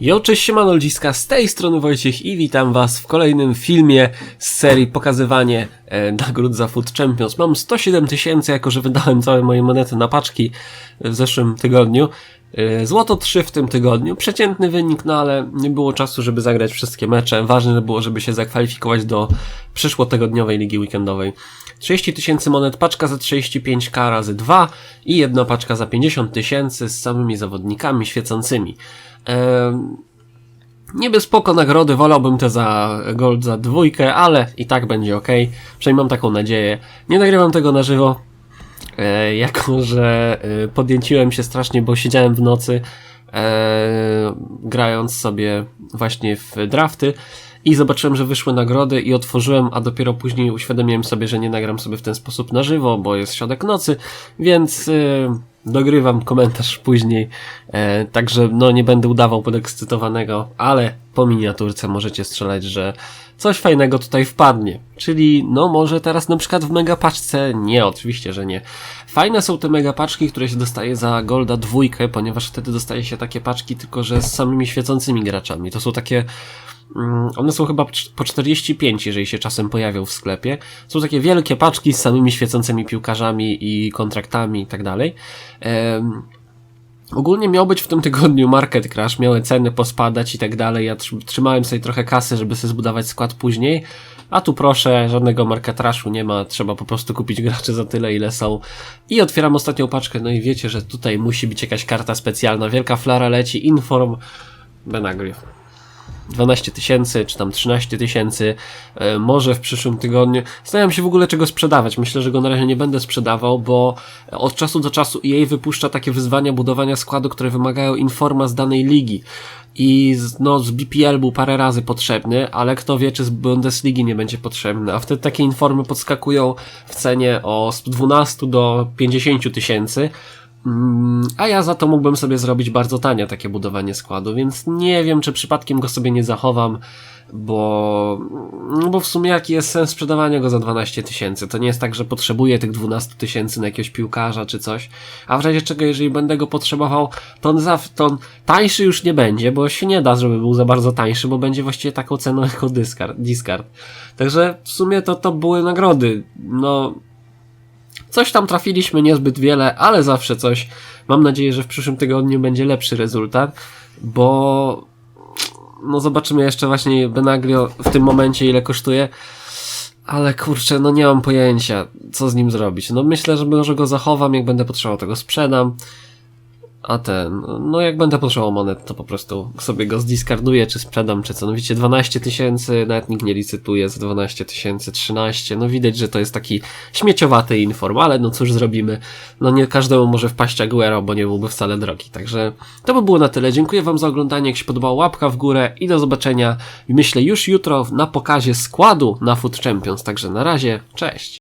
Jo, cześć, siemano z tej strony Wojciech i witam was w kolejnym filmie z serii pokazywanie e, nagród za Food Champions. Mam 107 tysięcy, jako że wydałem całe moje monety na paczki w zeszłym tygodniu. E, złoto 3 w tym tygodniu, przeciętny wynik, no ale nie było czasu, żeby zagrać wszystkie mecze. Ważne było, żeby się zakwalifikować do przyszłotygodniowej ligi weekendowej. 30 tysięcy monet, paczka za 35k razy 2 i jedna paczka za 50 tysięcy z samymi zawodnikami świecącymi. Niby spoko nagrody, wolałbym te za gold za dwójkę, ale i tak będzie ok. Przynajmniej mam taką nadzieję. Nie nagrywam tego na żywo, e, jako że e, podjęciłem się strasznie, bo siedziałem w nocy e, grając sobie właśnie w drafty i zobaczyłem, że wyszły nagrody i otworzyłem, a dopiero później uświadomiłem sobie, że nie nagram sobie w ten sposób na żywo, bo jest środek nocy, więc dogrywam komentarz później, e, także no nie będę udawał podekscytowanego, ale po miniaturce możecie strzelać, że coś fajnego tutaj wpadnie. Czyli no może teraz na przykład w megapaczce, nie, oczywiście, że nie. Fajne są te megapaczki, które się dostaje za Golda dwójkę, ponieważ wtedy dostaje się takie paczki tylko, że z samymi świecącymi graczami. To są takie One są chyba po 45, jeżeli się czasem pojawią w sklepie. Są takie wielkie paczki z samymi świecącymi piłkarzami i kontraktami i tak dalej. Ogólnie miał być w tym tygodniu market crash, miały ceny pospadać i tak dalej. Ja tr- trzymałem sobie trochę kasy, żeby sobie zbudować skład później. A tu proszę, żadnego market crashu nie ma, trzeba po prostu kupić graczy za tyle, ile są. I otwieram ostatnią paczkę, no i wiecie, że tutaj musi być jakaś karta specjalna. Wielka flara leci, inform, Benagry. 12 tysięcy, czy tam 13 tysięcy, e, może w przyszłym tygodniu. Zastanawiam się w ogóle czego sprzedawać. Myślę, że go na razie nie będę sprzedawał, bo od czasu do czasu EA wypuszcza takie wyzwania budowania składu, które wymagają informa z danej ligi. I no, z BPL był parę razy potrzebny, ale kto wie, czy z Bundesligi nie będzie potrzebny. A wtedy takie informy podskakują w cenie o 112 do 50 tysięcy. Mm, A ja za to mógłbym sobie zrobić bardzo tanie takie budowanie składu, więc nie wiem, czy przypadkiem go sobie nie zachowam, bo, no bo w sumie jaki jest sens sprzedawania go za 12 tysięcy? To nie jest tak, że potrzebuję tych 12 tysięcy na jakiegoś piłkarza czy coś, a w razie czego, jeżeli będę go potrzebował, to on, za, to on tańszy już nie będzie, bo się nie da, żeby był za bardzo tańszy, bo będzie właściwie taką ceną jako discard. discard. Także w sumie to, to były nagrody. No, Coś tam trafiliśmy niezbyt wiele, ale zawsze coś. Mam nadzieję, że w przyszłym tygodniu będzie lepszy rezultat, bo no zobaczymy jeszcze właśnie Benaglio w tym momencie ile kosztuje. Ale kurczę, no nie mam pojęcia, co z nim zrobić. No myślę, że może go zachowam, jak będę potrzebował, tego sprzedam. A ten, no jak będę potrzebował monet, to po prostu sobie go zdiskarduję, czy sprzedam, czy co. No widzicie, 12 tysięcy, nawet nikt nie licytuje za 12 tysięcy, 13. No widać, że to jest taki śmieciowaty inform, ale no cóż zrobimy. No nie każdemu może wpaść Aguero, bo nie byłby wcale drogi. Także to by było na tyle. Dziękuję wam za oglądanie, jak się podobało łapka w górę i do zobaczenia, myślę, już jutro na pokazie składu na Food Champions. Także na razie, cześć!